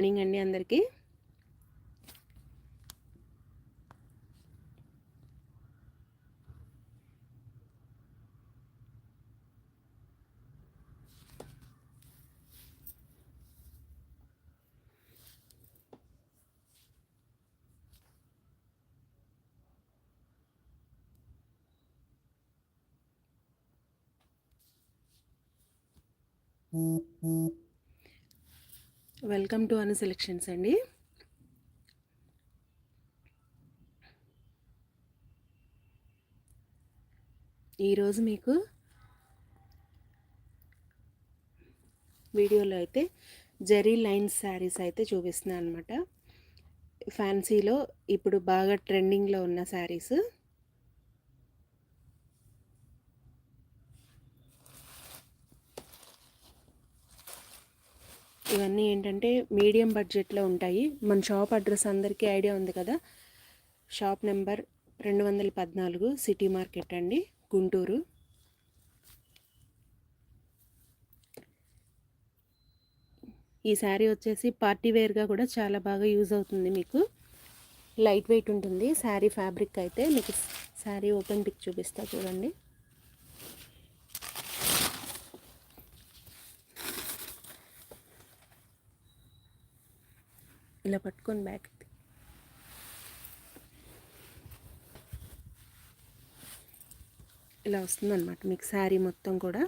Morning అండి అందరికీ welcome to Anu selections అండి. ఈరోజు మీకు వీడియోలో అయితే జరీ లైన్స్ శారీస్ అయితే చూపిస్తున్నాను అనమాట ఫ్యాన్సీలో ఇప్పుడు బాగా ట్రెండింగ్లో ఉన్న శారీస్. ఇవన్నీ ఏంటంటే మీడియం బడ్జెట్లో ఉంటాయి. మన షాప్ అడ్రస్ అందరికీ ఐడియా ఉంది కదా? షాప్ నెంబర్ రెండు వందల పద్నాలుగు సిటీ మార్కెట్ అండి గుంటూరు. ఈ శారీ వచ్చేసి పార్టీ వేర్గా కూడా చాలా బాగా యూజ్ అవుతుంది మీకు. లైట్ వెయిట్ ఉంటుంది. శారీ ఫ్యాబ్రిక్ అయితే మీకు శారీ ఓపెన్ పిక్ చూపిస్తా చూడండి. ఇలా పట్టుకొని బ్యాక్ ఇలా వస్తుంది అనమాట మీకు శారీ మొత్తం కూడా.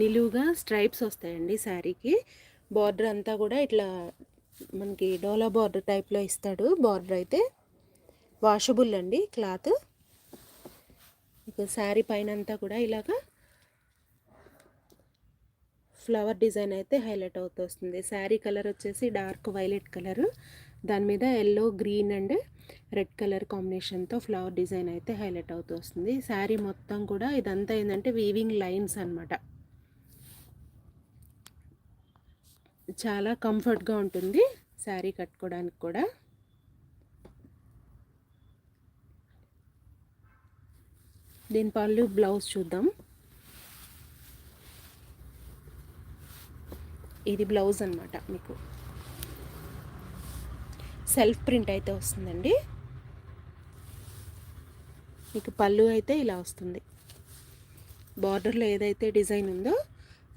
నిలువుగా స్ట్రైప్స్ వస్తాయండి శారీకి. బార్డర్ అంతా కూడా ఇట్లా మనకి డోలా బార్డర్ టైప్లో ఇస్తాడు బార్డర్ అయితే. వాషబుల్ అండి క్లాత్ ఇక శారీ పైన అంతా కూడా ఇలాగా ఫ్లవర్ డిజైన్ అయితే హైలైట్ అవుతూ వస్తుంది శారీ కలర్ వచ్చేసి డార్క్ వైలెట్ కలర్. దాని మీద yellow green and red colour కాంబినేషన్తో ఫ్లవర్ డిజైన్ అయితే హైలైట్ అవుతూ వస్తుంది శారీ మొత్తం కూడా ఇదంతా ఏంటంటే వీవింగ్ లైన్స్ అనమాట చాలా కంఫర్ట్గా ఉంటుంది శారీ కట్టుకోవడానికి కూడా. దీని పళ్ళు బ్లౌజ్ చూద్దాం. ఇది బ్లౌజ్ అనమాట మీకు. సెల్ఫ్ ప్రింట్ అయితే వస్తుందండి. మీకు పళ్ళు అయితే ఇలా వస్తుంది. బార్డర్లో ఏదైతే డిజైన్ ఉందో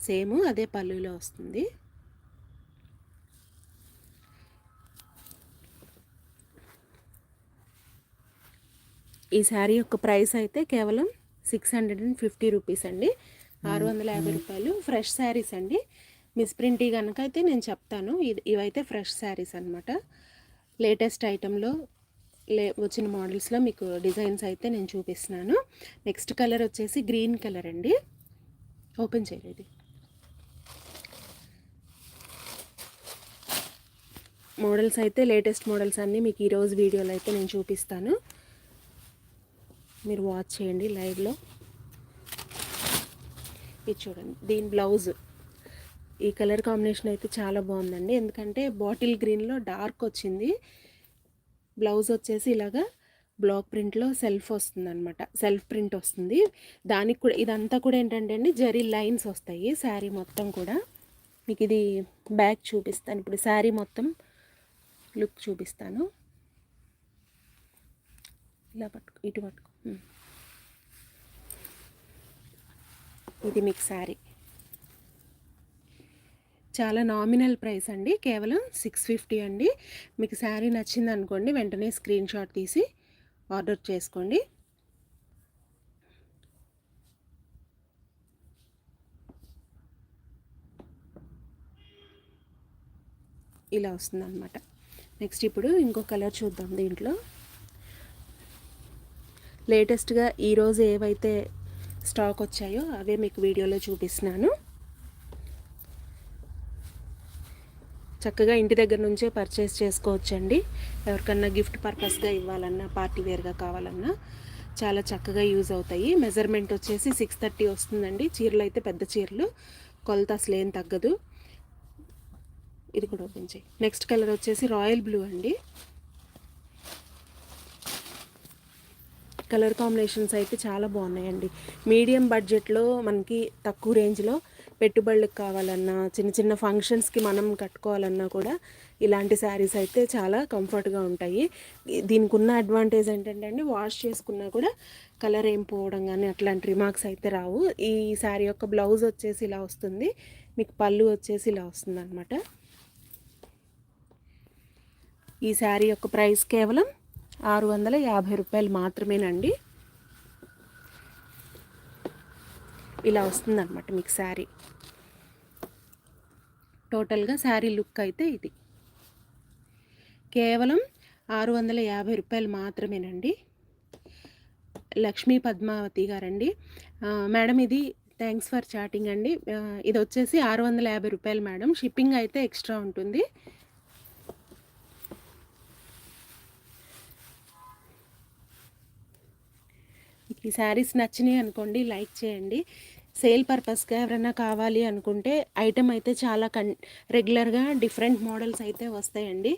సేమ్ అదే పళ్ళులో వస్తుంది. ఈ శారీ యొక్క ప్రైస్ అయితే కేవలం six hundred and fifty rupees అండి. ఆరు వందల యాభై రూపాయలు. ఫ్రెష్ శారీస్ అండి. మిస్ప్రింట్ కనుక అయితే నేను చెప్తాను. ఇది ఇవైతే ఫ్రెష్ శారీస్ అనమాట లేటెస్ట్ ఐటెంలో లే వచ్చిన మోడల్స్లో మీకు డిజైన్స్ అయితే నేను చూపిస్తున్నాను. నెక్స్ట్ కలర్ వచ్చేసి గ్రీన్ కలర్ అండి. ఓపెన్ చేయలేదు మోడల్స్ అయితే లేటెస్ట్ మోడల్స్ అన్నీ మీకు ఈరోజు వీడియోలో అయితే నేను చూపిస్తాను. మీరు వాచ్ చేయండి లైవ్లో. ఇది చూడండి దీని బ్లౌజ్. ఈ కలర్ కాంబినేషన్ అయితే చాలా బాగుందండి. ఎందుకంటే బాటిల్ గ్రీన్లో డార్క్ వచ్చింది. బ్లౌజ్ వచ్చేసి ఇలాగా బ్లాక్ ప్రింట్లో సెల్ఫ్ వస్తుంది అనమాట సెల్ఫ్ ప్రింట్ వస్తుంది. దానికి కూడా ఇదంతా కూడా ఏంటంటే అండి జరీ లైన్స్ వస్తాయి శారీ మొత్తం కూడా. మీకు ఇది బ్యాక్ చూపిస్తాను. ఇప్పుడు శారీ మొత్తం లుక్ చూపిస్తాను. ఇలా పట్టుకో ఇటు పట్టుకో. ఇది మీకు శారీ. చాలా నామినల్ ప్రైస్ అండి. కేవలం సిక్స్ ఫిఫ్టీ అండి. మీకు శారీ నచ్చింది అనుకోండి వెంటనే స్క్రీన్ షాట్ తీసి ఆర్డర్ చేసుకోండి. ఇలా వస్తుందన్నమాట. నెక్స్ట్ ఇప్పుడు ఇంకో కలర్ చూద్దాం దీంట్లో. లేటెస్ట్గా ఈరోజు ఏవైతే స్టాక్ వచ్చాయో అవే మీకు వీడియోలో చూపిస్తున్నాను. చక్కగా ఇంటి దగ్గర నుంచే పర్చేస్ చేసుకోవచ్చండి. ఎవరికన్నా గిఫ్ట్ పర్పస్గా ఇవ్వాలన్నా పార్టీ వేర్గా కావాలన్నా చాలా చక్కగా యూజ్ అవుతాయి. మెజర్మెంట్ వచ్చేసి సిక్స్ థర్టీ వస్తుందండి. చీరలు అయితే పెద్ద చీరలు కొలత అసలు ఏం తగ్గదు. ఇది కూడా ఓపెన్ చేయి. నెక్స్ట్ కలర్ వచ్చేసి రాయల్ బ్లూ అండి. కలర్ కాంబినేషన్స్ అయితే చాలా బాగున్నాయండి. మీడియం బడ్జెట్లో మనకి తక్కువ రేంజ్లో పెట్టుబడులకు కావాలన్నా చిన్న చిన్న ఫంక్షన్స్కి మనం కట్టుకోవాలన్నా కూడా ఇలాంటి శారీస్ అయితే చాలా కంఫర్ట్గా ఉంటాయి. దీనికి ఉన్న అడ్వాంటేజ్ ఏంటంటే అండి వాష్ చేసుకున్నా కూడా కలర్ ఏం పోవడం కానీ అట్లాంటి రిమార్క్స్ అయితే రావు. ఈ శారీ యొక్క బ్లౌజ్ వచ్చేసి ఇలా వస్తుంది. మీకు పళ్ళు వచ్చేసి ఇలా వస్తుంది అనమాట ఈ శారీ యొక్క ప్రైస్ కేవలం ఆరు వందల యాభై రూపాయలు మాత్రమేనండి. ఇలా వస్తుందన్నమాట మీకు శారీ. టోటల్గా శారీ లుక్ అయితే ఇది. కేవలం ఆరు వందల యాభై రూపాయలు మాత్రమేనండి. లక్ష్మీ పద్మావతి గారండి. మేడం ఇది థ్యాంక్స్ ఫర్ చాటింగ్ అండి. ఇది వచ్చేసి ఆరు వందల యాభై రూపాయలు మేడం. షిప్పింగ్ అయితే ఎక్స్ట్రా ఉంటుంది. ఈ శారీస్ నచ్చినాయి అనుకోండి లైక్ చేయండి. సేల్ పర్పస్గా ఎవరైనా కావాలి అనుకుంటే ఐటెం అయితే చాలా కన్ రెగ్యులర్గా డిఫరెంట్ మోడల్స్ అయితే వస్తాయండి.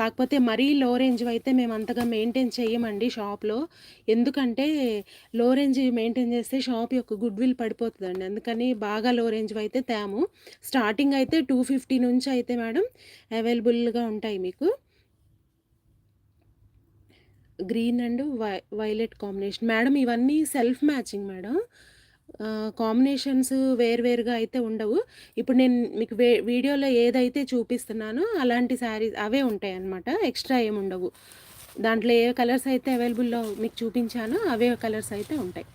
కాకపోతే మరీ లో రేంజ్ అయితే మేము అంతగా మెయింటైన్ చేయమండి షాప్లో. ఎందుకంటే లో రేంజ్ మెయింటైన్ చేస్తే షాప్ యొక్క గుడ్ విల్ పడిపోతుందండి. అందుకని బాగా లో రేంజ్ అయితే తేము. స్టార్టింగ్ అయితే టూ ఫిఫ్టీ నుంచి అయితే మేడం అవైలబుల్గా ఉంటాయి మీకు. Green and vi violet combination. Madam ఇవన్నీ సెల్ఫ్ మ్యాచింగ్ మేడం. కాంబినేషన్స్ వేరువేరుగా అయితే ఉండవు. ఇప్పుడు నేను మీకు వే వీడియోలో ఏదైతే చూపిస్తున్నానో అలాంటి శారీస్ అవే ఉంటాయి అన్నమాట. ఎక్స్ట్రా ఏమి ఉండవు. దాంట్లో ఏ కలర్స్ అయితే అవైలబుల్లో మీకు చూపించానో అవే కలర్స్ అయితే ఉంటాయి.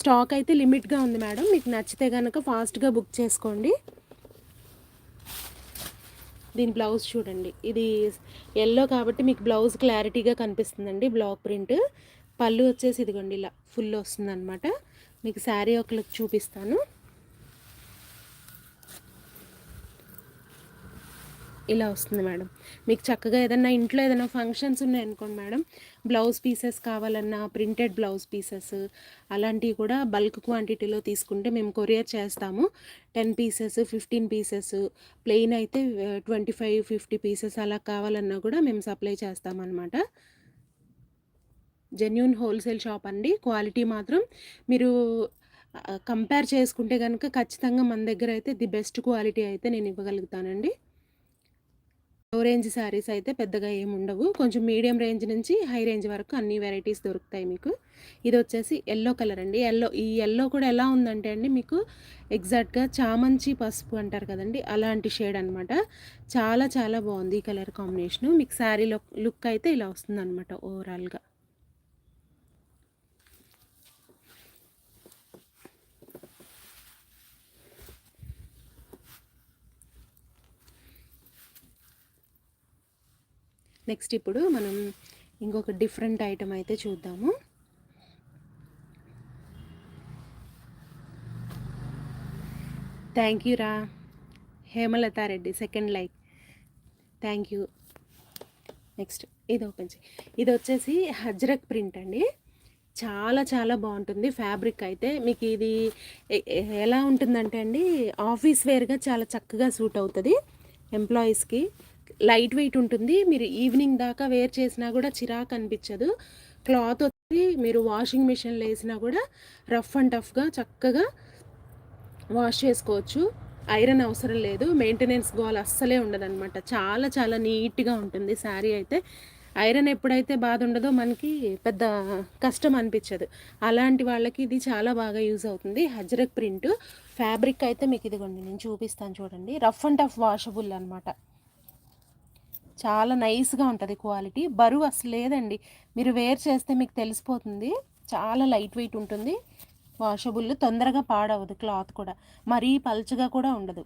స్టాక్ అయితే లిమిట్గా ఉంది మేడం. మీకు నచ్చితే కనుక ఫాస్ట్గా బుక్ చేసుకోండి. దీని బ్లౌజ్ చూడండి. ఇది ఎల్లో కాబట్టి మీకు బ్లౌజ్ క్లారిటీగా కనిపిస్తుందండి. Black print. పళ్ళు వచ్చేసి ఇదిగోండి ఇలా ఫుల్ వస్తుంది అనమాట మీకు శారీ ఒక లుక్ చూపిస్తాను. ఇలా వస్తుంది మేడం. మీకు చక్కగా ఏదన్నా ఇంట్లో ఏదైనా ఫంక్షన్స్ ఉన్నాయనుకోండి మేడం. బ్లౌజ్ పీసెస్ కావాలన్నా ప్రింటెడ్ బ్లౌజ్ పీసెస్ అలాంటివి కూడా బల్క్ క్వాంటిటీలో తీసుకుంటే మేము కొరియర్ చేస్తాము. Ten pieces fifteen pieces plain అయితే ట్వంటీ ఫైవ్ ఫిఫ్టీ పీసెస్ అలా కావాలన్నా కూడా మేము సప్లై చేస్తామన్నమాట. జెన్యున్ హోల్సేల్ షాప్ అండి. క్వాలిటీ మాత్రం మీరు కంపేర్ చేసుకుంటే కనుక ఖచ్చితంగా మన దగ్గర అయితే ది బెస్ట్ క్వాలిటీ అయితే నేను ఇవ్వగలుగుతానండి. లో రేంజ్ శారీస్ అయితే పెద్దగా ఏమి ఉండవు. కొంచెం మీడియం రేంజ్ నుంచి హై రేంజ్ వరకు అన్ని వెరైటీస్ దొరుకుతాయి మీకు. ఇది వచ్చేసి ఎల్లో కలర్ అండి. ఎల్లో ఈ ఎల్లో కూడా ఎలా ఉందంటే అండి మీకు ఎగ్జాక్ట్గా చామంచి పసుపు అంటారు కదండి అలాంటి షేడ్ అనమాట చాలా చాలా బాగుంది ఈ కలర్ కాంబినేషను మీకు శారీ లుక్ అయితే ఇలా వస్తుంది అనమాట ఓవరాల్గా నెక్స్ట్ ఇప్పుడు మనం ఇంకొక డిఫరెంట్ ఐటమ్ అయితే చూద్దాము. థ్యాంక్ యూ రా. Hemalatha Reddy second like thank you next ఇది ఓపెన్ చేయి. ఇది వచ్చేసి హజ్రక్ ప్రింట్ అండి. చాలా చాలా బాగుంటుంది. ఫ్యాబ్రిక్ అయితే మీకు ఇది ఎలా ఉంటుందంటే అండి ఆఫీస్ వేర్గా చాలా చక్కగా సూట్ అవుతుంది. ఎంప్లాయీస్కి లైట్ వెయిట్ ఉంటుంది. మీరు ఈవినింగ్ దాకా వేర్ చేసినా కూడా చిరాకు అనిపించదు. క్లాత్ వచ్చి మీరు వాషింగ్ మిషన్లో వేసినా కూడా రఫ్ అండ్ టఫ్గా చక్కగా వాష్ చేసుకోవచ్చు. ఐరన్ అవసరం లేదు. మెయింటెనెన్స్ గోల్ అస్సలే ఉండదన్నమాట. చాలా చాలా నీట్గా ఉంటుంది శారీ అయితే. ఐరన్ ఎప్పుడైతే బాధ ఉండదో మనకి పెద్ద కష్టం అనిపించదు. అలాంటి వాళ్ళకి ఇది చాలా బాగా యూజ్ అవుతుంది. హజరక్ ప్రింట్. ఫ్యాబ్రిక్ అయితే మీకు ఇదిగోండి నేను చూపిస్తాను చూడండి. రఫ్ అండ్ టఫ్ వాషబుల్ అనమాట చాలా నైస్గా ఉంటుంది క్వాలిటీ. బరువు అసలు లేదండి. మీరు వేర్ చేస్తే మీకు తెలిసిపోతుంది. చాలా లైట్ వెయిట్ ఉంటుంది. వాషబుల్ తొందరగా పాడవదు క్లాత్ కూడా. మరీ పల్చగా కూడా ఉండదు.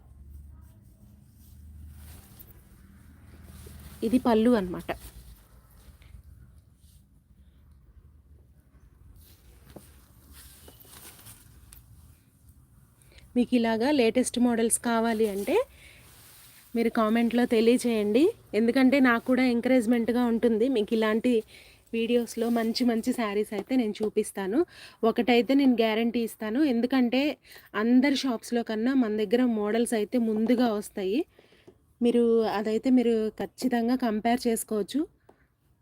ఇది పళ్ళు అనమాట మీకు ఇలాగా లేటెస్ట్ మోడల్స్ కావాలి అంటే మీరు కామెంట్లో తెలియచేయండి. ఎందుకంటే నాకు కూడా ఎంకరేజ్మెంట్గా ఉంటుంది. మీకు ఇలాంటి వీడియోస్లో మంచి మంచి శారీస్ అయితే నేను చూపిస్తాను. ఒకటైతే నేను గ్యారంటీ ఇస్తాను. ఎందుకంటే అందరి షాప్స్లో కన్నా మన దగ్గర మోడల్స్ అయితే ముందుగా వస్తాయి. మీరు అదైతే మీరు ఖచ్చితంగా కంపేర్ చేసుకోవచ్చు.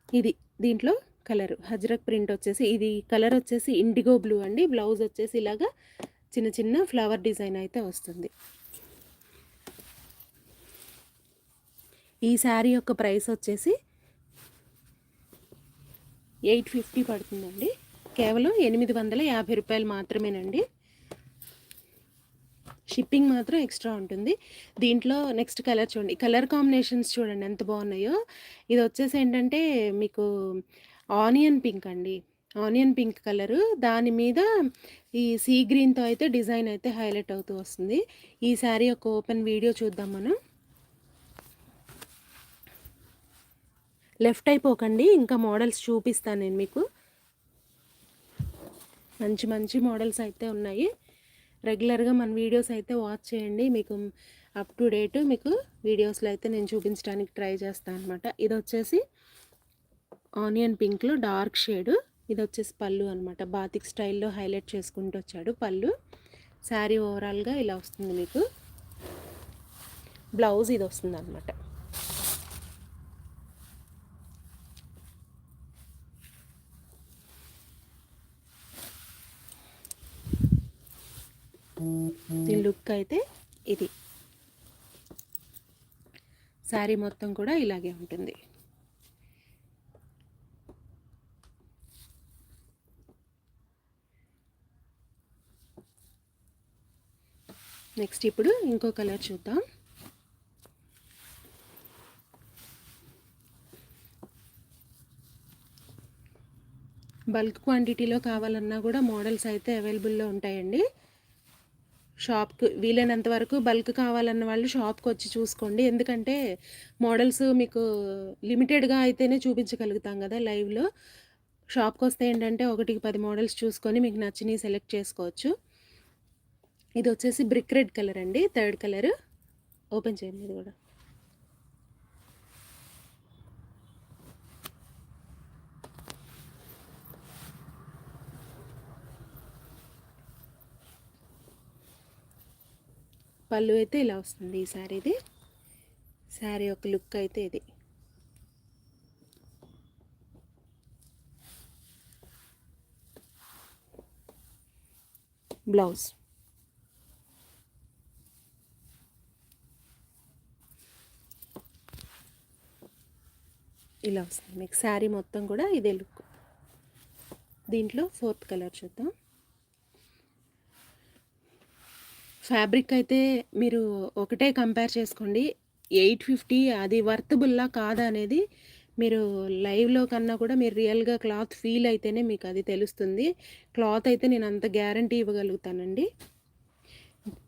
ఇది దీంట్లో కలర్. హజ్రక్ ప్రింట్ వచ్చేసి ఇది కలర్ వచ్చేసి ఇండిగో బ్లూ అండి. బ్లౌజ్ వచ్చేసి ఇలాగా చిన్న చిన్న ఫ్లవర్ డిజైన్ అయితే వస్తుంది. ఈ శారీ యొక్క ప్రైస్ వచ్చేసి ఎయిట్ ఫిఫ్టీ పడుతుందండి. కేవలం ఎనిమిది వందల యాభై రూపాయలు మాత్రమేనండి. షిప్పింగ్ మాత్రం ఎక్స్ట్రా ఉంటుంది. దీంట్లో నెక్స్ట్ కలర్ చూడండి. కలర్ కాంబినేషన్స్ చూడండి ఎంత బాగున్నాయో. ఇది వచ్చేసి ఏంటంటే మీకు ఆనియన్ పింక్ అండి. Onion pink colour. దాని మీద ఈ సీ గ్రీన్తో అయితే డిజైన్ అయితే హైలైట్ అవుతూ వస్తుంది. ఈ శారీ యొక్క ఓపెన్ వీడియో చూద్దాం మనం. లెఫ్ట్ అయిపోకండి. ఇంకా మోడల్స్ చూపిస్తాను నేను మీకు. మంచి మంచి మోడల్స్ అయితే ఉన్నాయి. రెగ్యులర్గా మన వీడియోస్ అయితే వాచ్ చేయండి. మీకు అప్ టు డేట్ మీకు వీడియోస్లో అయితే నేను చూపించడానికి ట్రై చేస్తాను అనమాట ఇది వచ్చేసి ఆనియన్ పింక్లో డార్క్ షేడ్. ఇది వచ్చేసి పళ్ళు అనమాట బాతిక్ స్టైల్లో హైలైట్ చేసుకుంటూ వచ్చాడు పళ్ళు. శారీ ఓవరాల్గా ఇలా వస్తుంది మీకు. బ్లౌజ్ ఇది వస్తుంది అనమాట దీని లుక్ అయితే ఇది. శారీ మొత్తం కూడా ఇలాగే ఉంటుంది. నెక్స్ట్ ఇప్పుడు ఇంకో కలర్ చూద్దాం. బల్క్ క్వాంటిటీలో కావాలన్నా కూడా మోడల్స్ అయితే అవైలబుల్లో ఉంటాయండి. షాప్కి వీలైనంత వరకు బల్క్ కావాలన్న వాళ్ళు షాప్కి వచ్చి చూసుకోండి. ఎందుకంటే మోడల్స్ మీకు లిమిటెడ్గా అయితేనే చూపించగలుగుతాం కదా లైవ్లో. షాప్కి వస్తే ఏంటంటే ఒకటికి పది మోడల్స్ చూసుకొని మీకు నచ్చినవి సెలెక్ట్ చేసుకోవచ్చు. ఇది వచ్చేసి బ్రిక్ రెడ్ కలర్ అండి. Third colour. ఓపెన్ చేయండి ఇది కూడా. పళ్ళు అయితే ఇలా వస్తుంది ఈ శారీది శారీ యొక్క లుక్ అయితే ఇది. బ్లౌజ్. ఇలా వస్తుంది. మీకు శారీ మొత్తం కూడా ఇదే లుక్. దీంట్లో ఫోర్త్ కలర్ చూద్దాం. ఫ్యాబ్రిక్ అయితే మీరు ఒకటే కంపేర్ చేసుకోండి. ఎయిట్ ఫిఫ్టీ అది వర్తబుల్లా కాదా అనేది మీరు లైవ్లో కన్నా కూడా మీరు రియల్గా క్లాత్ ఫీల్ అయితేనే మీకు అది తెలుస్తుంది. క్లాత్ అయితే నేను అంత గ్యారంటీ ఇవ్వగలుగుతానండి.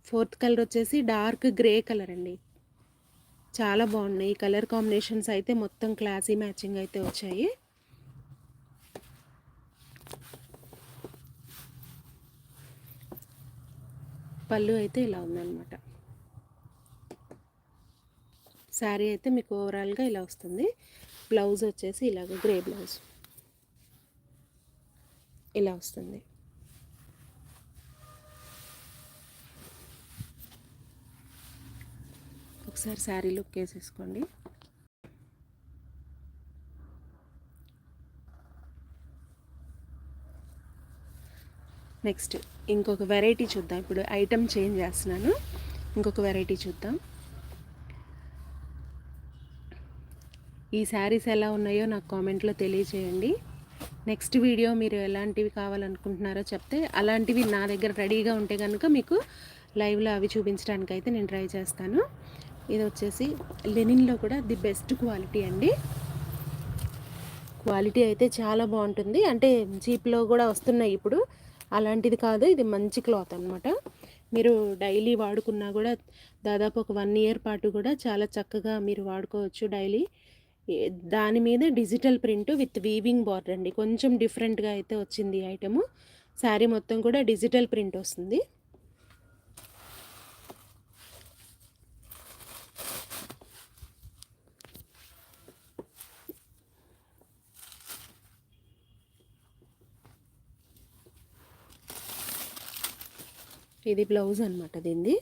ఫోర్త్ కలర్ వచ్చేసి డార్క్ గ్రే కలర్ అండి. చాలా బాగున్నాయి. కలర్ కాంబినేషన్స్ అయితే మొత్తం క్లాసీ మ్యాచింగ్ అయితే వచ్చాయి. పళ్ళు అయితే ఇలా ఉందన్నమాట. శారీ అయితే మీకు ఓవరాల్గా ఇలా వస్తుంది. బ్లౌజ్ వచ్చేసి ఇలాగ గ్రే బ్లౌజ్ ఇలా వస్తుంది. ఒకసారి శారీ లుక్ వేసేసుకోండి. నెక్స్ట్ ఇంకొక వెరైటీ చూద్దాం. ఇప్పుడు ఐటమ్ చేంజ్ చేస్తున్నాను. ఇంకొక వెరైటీ చూద్దాం. ఈ శారీస్ ఎలా ఉన్నాయో నాకు కామెంట్లో తెలియచేయండి. నెక్స్ట్ వీడియో మీరు ఎలాంటివి కావాలనుకుంటున్నారో చెప్తే అలాంటివి నా దగ్గర రెడీగా ఉంటే కనుక మీకు లైవ్లో అవి చూపించడానికి అయితే నేను ట్రై చేస్తాను. ఇది వచ్చేసి లెనిన్లో కూడా ది బెస్ట్ క్వాలిటీ అండి. క్వాలిటీ అయితే చాలా బాగుంటుంది. అంటే జీప్లో కూడా వస్తున్నాయి ఇప్పుడు. అలాంటిది కాదు ఇది మంచి క్లాత్ అనమాట మీరు డైలీ వాడుకున్నా కూడా దాదాపు ఒక వన్ ఇయర్ పాటు కూడా చాలా చక్కగా మీరు వాడుకోవచ్చు డైలీ. దాని మీద digital print with weaving border అండి. కొంచెం డిఫరెంట్గా అయితే వచ్చింది ఐటము. శారీ మొత్తం కూడా డిజిటల్ ప్రింట్ వస్తుంది. ఇది బ్లౌజ్ అనమాట దీన్ని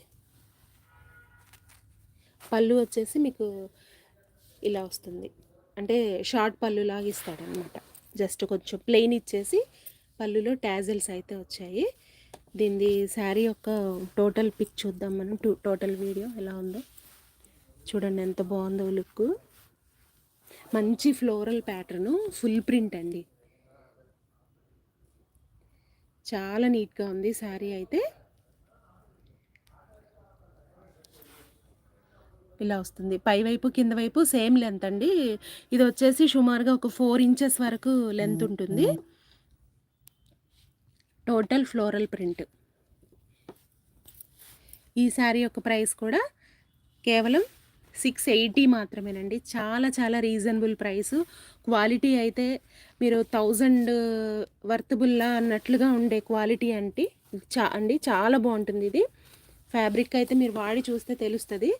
పళ్ళు వచ్చేసి మీకు ఇలా వస్తుంది. అంటే షార్ట్ పళ్ళు లాగా ఇస్తాడనమాట జస్ట్ కొంచెం ప్లెయిన్ ఇచ్చేసి పళ్ళులో ట్యాజిల్స్ అయితే వచ్చాయి. దీనిది శారీ యొక్క టోటల్ పిక్ చూద్దాం మనం. టూ టోటల్ వీడియో ఎలా ఉందో. చూడండి ఎంత బాగుందో లుక్. మంచి ఫ్లోరల్ ప్యాటర్ను ఫుల్ ప్రింట్ అండి. చాలా నీట్గా ఉంది శారీ అయితే. ఇలా వస్తుంది. పై వైపు కింద వైపు సేమ్ లెంత్ అండి. ఇది వచ్చేసి సుమారుగా ఒక ఫోర్ ఇంచెస్ వరకు లెంత్ ఉంటుంది. Total floral print. ఈ శారీ యొక్క ప్రైస్ కూడా కేవలం సిక్స్ ఎయిటీ మాత్రమేనండి. చాలా చాలా రీజనబుల్ ప్రైస్. క్వాలిటీ అయితే మీరు థౌజండ్ వర్తబుల్లా అన్నట్లుగా ఉండే క్వాలిటీ అంటే. చా అండి చాలా బాగుంటుంది ఇది. ఫ్యాబ్రిక్ అయితే మీరు వాడి చూస్తే తెలుస్తుంది.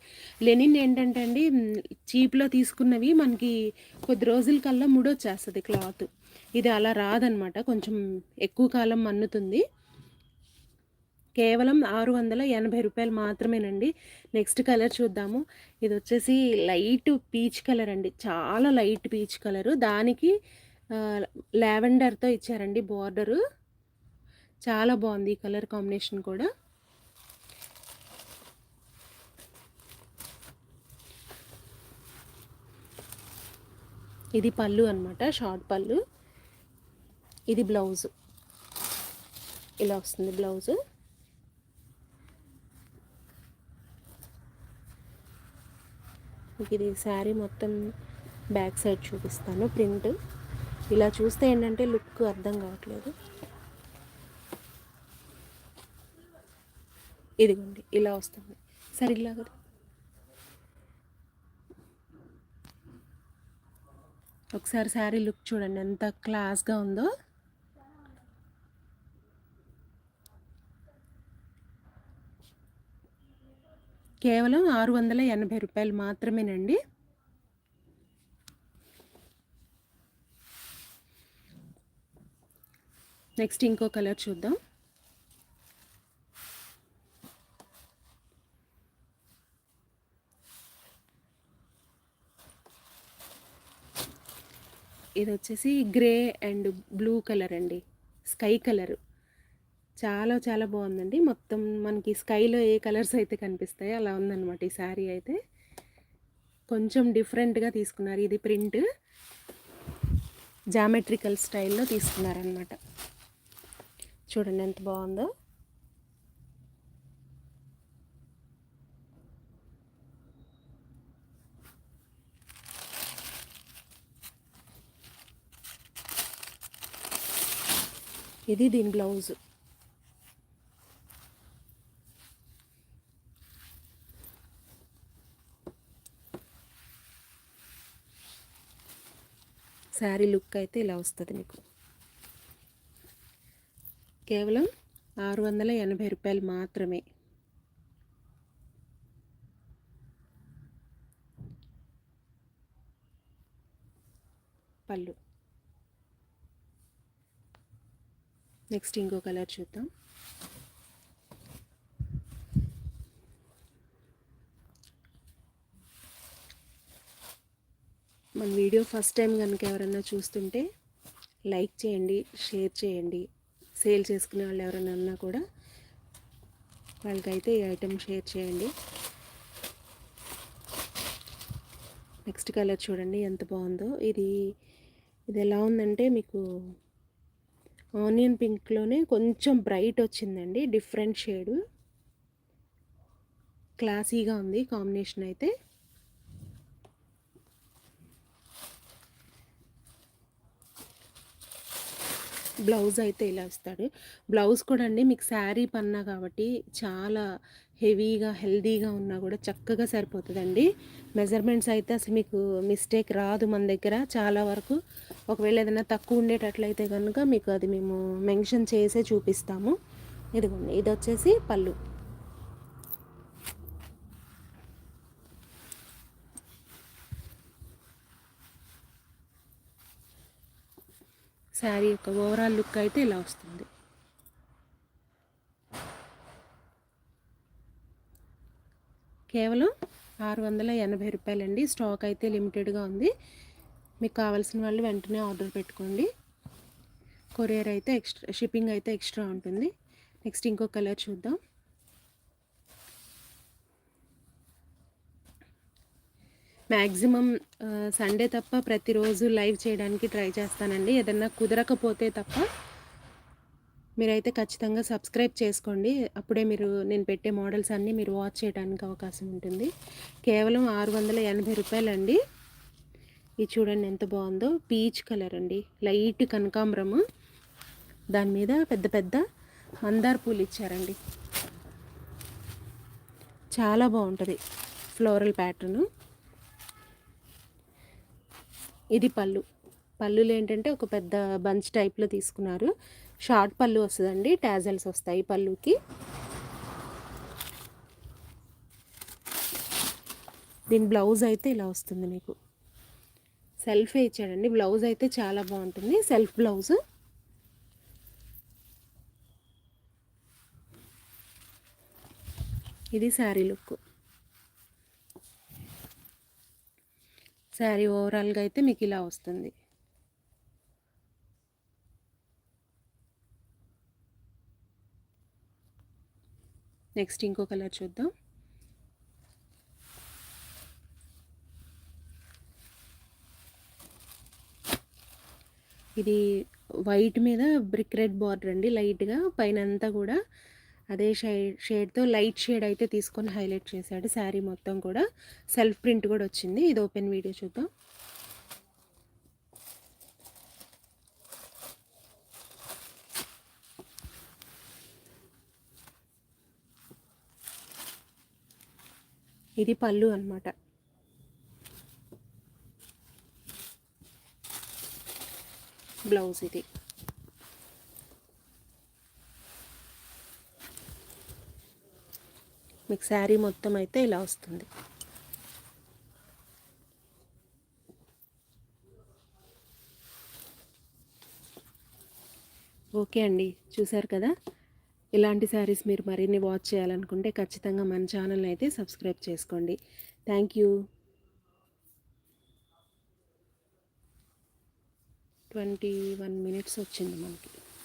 లెనిన్ ఏంటంటే అండి చీప్లో తీసుకున్నవి మనకి కొద్ది రోజుల కల్లా ముడొచ్చేస్తుంది క్లాత్. ఇది అలా రాదనమాట కొంచెం ఎక్కువ కాలం మన్నుతుంది. కేవలం ఆరు వందల ఎనభై రూపాయలు మాత్రమేనండి. నెక్స్ట్ కలర్ చూద్దాము. ఇది వచ్చేసి లైట్ పీచ్ కలర్ అండి. చాలా లైట్ పీచ్ కలరు. దానికి లావెండర్తో ఇచ్చారండి బార్డరు. చాలా బాగుంది ఈ కలర్ కాంబినేషన్ కూడా. ఇది పళ్ళు అనమాట షార్ట్ పళ్ళు. ఇది బ్లౌజ్. ఇలా వస్తుంది బ్లౌజ్. ఇది శారీ మొత్తం బ్యాక్ సైడ్ చూపిస్తాను ప్రింట్. ఇలా చూస్తే ఏంటంటే లుక్ అర్థం కావట్లేదు. ఇదిగోండి ఇలా వస్తుంది. సరే కదా ఒకసారి శారీ లుక్ చూడండి ఎంత క్లాస్గా ఉందో. కేవలం ఆరు వందల ఎనభై రూపాయలు మాత్రమేనండి. నెక్స్ట్ ఇంకో కలర్ చూద్దాం. ఇది వచ్చేసి గ్రే అండ్ బ్లూ కలర్ అండి. Sky colour. చాలా చాలా బాగుందండి. మొత్తం మనకి స్కైలో ఏ కలర్స్ అయితే కనిపిస్తాయో అలా ఉందన్నమాట ఈ శారీ అయితే. కొంచెం డిఫరెంట్గా తీసుకున్నారు. ఇది ప్రింట్. జామెట్రికల్ స్టైల్లో తీసుకున్నారనమాట చూడండి ఎంత బాగుందో. ఇది దీని బ్లౌజ్. శారీ లుక్ అయితే ఇలా వస్తుంది మీకు కేవలం ఆరు వందల ఎనభై రూపాయలు మాత్రమే. పళ్ళు. నెక్స్ట్ ఇంకో కలర్ చూద్దాం. మన వీడియో ఫస్ట్ టైం కనుక ఎవరన్నా చూస్తుంటే లైక్ చేయండి షేర్ చేయండి. సేల్ చేసుకునే వాళ్ళు ఎవరైనా ఉన్నా కూడా వాళ్ళకైతే ఈ ఐటెం షేర్ చేయండి. నెక్స్ట్ కలర్ చూడండి ఎంత బాగుందో. ఇది ఇది ఎలా ఉందంటే మీకు ఆనియన్ పింక్లోనే కొంచెం బ్రైట్ వచ్చిందండి డిఫరెంట్ షేడు. క్లాసీగా ఉంది కాంబినేషన్ అయితే. బ్లౌజ్ అయితే ఇలా ఇస్తాడు. బ్లౌజ్ కూడా అండి మీకు శారీ పన్నా కాబట్టి చాలా హెవీగా హెల్దీగా ఉన్నా కూడా చక్కగా సరిపోతుందండి. మెజర్మెంట్స్ అయితే అసలు మీకు మిస్టేక్ రాదు మన దగ్గర. చాలా వరకు ఒకవేళ ఏదైనా తక్కువ ఉండేటట్లయితే కనుక మీకు అది మేము మెన్షన్ చేసే చూపిస్తాము. ఇదిగోండి ఇది వచ్చేసి పళ్ళు. శారీ యొక్క ఓవరాల్ లుక్ అయితే ఇలా వస్తుంది. కేవలం ఆరు వందల ఎనభై రూపాయలండి. స్టాక్ అయితే లిమిటెడ్గా ఉంది. మీకు కావాల్సిన వాళ్ళు వెంటనే ఆర్డర్ పెట్టుకోండి. కొరియర్ అయితే ఎక్స్ట్రా షిప్పింగ్ అయితే ఎక్స్ట్రా ఉంటుంది. నెక్స్ట్ ఇంకో కలర్ చూద్దాం. మ్యాక్సిమం సండే తప్ప ప్రతిరోజు లైవ్ చేయడానికి ట్రై చేస్తానండి. ఏదన్నా కుదరకపోతే తప్ప మీరైతే ఖచ్చితంగా సబ్స్క్రైబ్ చేసుకోండి. అప్పుడే మీరు నేను పెట్టే మోడల్స్ అన్నీ మీరు వాచ్ చేయడానికి అవకాశం ఉంటుంది. కేవలం ఆరు వందల ఎనభై రూపాయలండి. ఇది చూడండి ఎంత బాగుందో. పీచ్ కలర్ అండి. లైట్ కనకాంబరము. దాని మీద పెద్ద పెద్ద మందార పూలు ఇచ్చారండి. చాలా బాగుంటుంది ఫ్లోరల్ ప్యాటర్ను. ఇది పళ్ళు. పళ్ళులు ఏంటంటే ఒక పెద్ద బంచ్ టైప్లో తీసుకున్నారు. షార్ట్ పళ్ళు వస్తుందండి టాజల్స్ వస్తాయి పళ్ళుకి. దీని బ్లౌజ్ అయితే ఇలా వస్తుంది మీకు. సెల్ఫే ఇచ్చాడండి బ్లౌజ్ అయితే చాలా బాగుంటుంది సెల్ఫ్ బ్లౌజ్. ఇది శారీ లుక్. శారీ ఓవరాల్గా అయితే మీకు ఇలా వస్తుంది. నెక్స్ట్ ఇంకో కలర్ చూద్దాం. ఇది వైట్ మీద బ్రిక్ రెడ్ బార్డర్ అండి లైట్గా. పైన అంతా కూడా అదే షేడ్ షేడ్తో లైట్ షేడ్ అయితే తీసుకొని హైలైట్ చేశాడు. శారీ మొత్తం కూడా సెల్ఫ్ ప్రింట్ కూడా వచ్చింది. ఇది ఓపెన్ వీడియో చూద్దాం. ఇది పళ్ళు అనమాట బ్లౌజ్ ఇది. మీకు శారీ మొత్తం అయితే ఇలా వస్తుంది. ఓకే అండి చూసారు కదా? ఇలాంటి శారీస్ మీరు మరిన్ని వాచ్ చేయాలనుకుంటే ఖచ్చితంగా మన ఛానల్ని అయితే సబ్స్క్రైబ్ చేసుకోండి. Thank you twenty one minutes వచ్చింది మనకి.